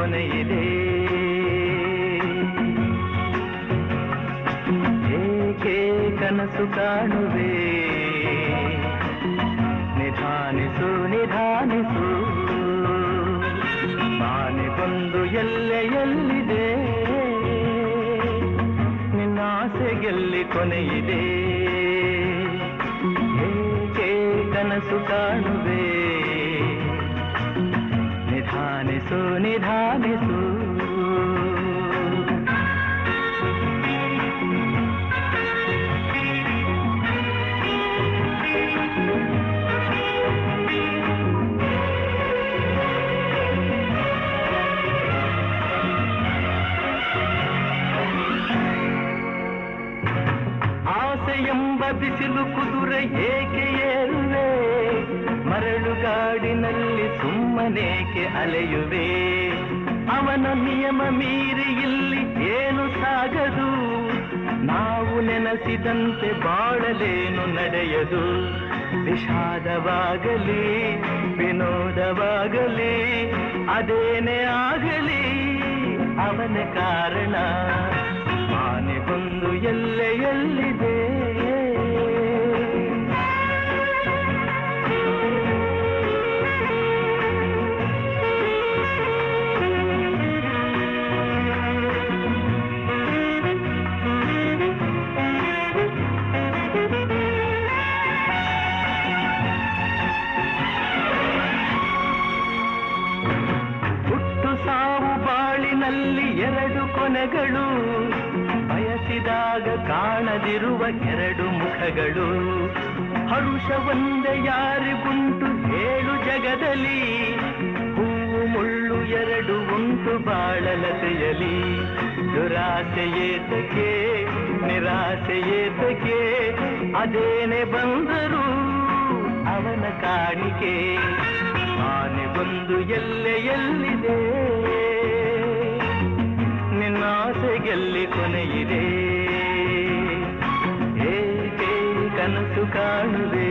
ಕೊನೆಯಿದೆ. ಏಕೆ ಕನಸು ಕಾಣುವೆ? ನಿಧಾನಿಸು ನಿಧಾನಿಸು. ಬಂದು ಎಲ್ಲೆ ಎಲ್ಲಿದೆ? ನಿನ್ನಾಸೆಯಲ್ಲಿ ಕೊನೆಯಿದೆ? ಏಕೆ ಕನಸು ಕಾಣುವೆ? ನಿಧಾನಿಸು ನಿಧಾನಿಸು. ಬಿಸಿಲು ಕುದುರೆ ಏಕೆ ಏರುವೆ ಮರಳುಗಾಡಿನಲ್ಲಿ ಸುಮ್ಮನೇಕೆ ಅಲೆಯುವೆ. ಅವನ ನಿಯಮ ಮೀರಿ ಇಲ್ಲಿ ಏನು ಸಾಗದು? ನಾವು ನೆನಸಿದಂತೆ ಬಾಳಲೇನು ನಡೆಯದು? ವಿಷಾದವಾಗಲಿ, ವಿನೋದವಾಗಲಿ, ಅದೇನೇ ಆಗಲಿ, ಅವನ ಕಾರಣ. ಮಾನೆಗೊಂದು ಎಲ್ಲೆ ಎಲ್ಲಿದೆ ಎರಡು ಕೊನೆಗಳು, ಬಯಸಿದಾಗ ಕಾಣದಿರುವ ಎರಡು ಮುಖಗಳು. ಹರುಷ ಒಂದೇ ಯಾರಿಗುಂಟು ಹೇಳು ಜಗದಲ್ಲಿ, ಹೂವು ಮುಳ್ಳು ಎರಡು ಉಂಟು ಬಾಳಲತೆಯಲಿ. ದುರಾಸೆ ನಿರಾಸೆಯೇತಕ್ಕೆ ಅದೇನೆ ಬಂದರು ಅವನ ಕಾಣಿಕೆ. ಬಂದು ಎಲ್ಲೆ ಎಲ್ಲಿದೆ ಎಲ್ಲಿ ಕೊನೆಯಿದೆ ಏಕೆ ಕನಸು ಕಾಣುವೆ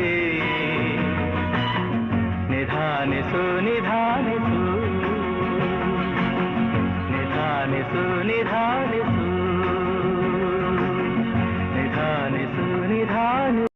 ನಿಧಾನಿಸು ನಿಧಾನಿಸು ನಿಧಾನಿಸು ನಿಧಾನಿಸು ನಿಧಾನಿಸು ನಿಧಾನ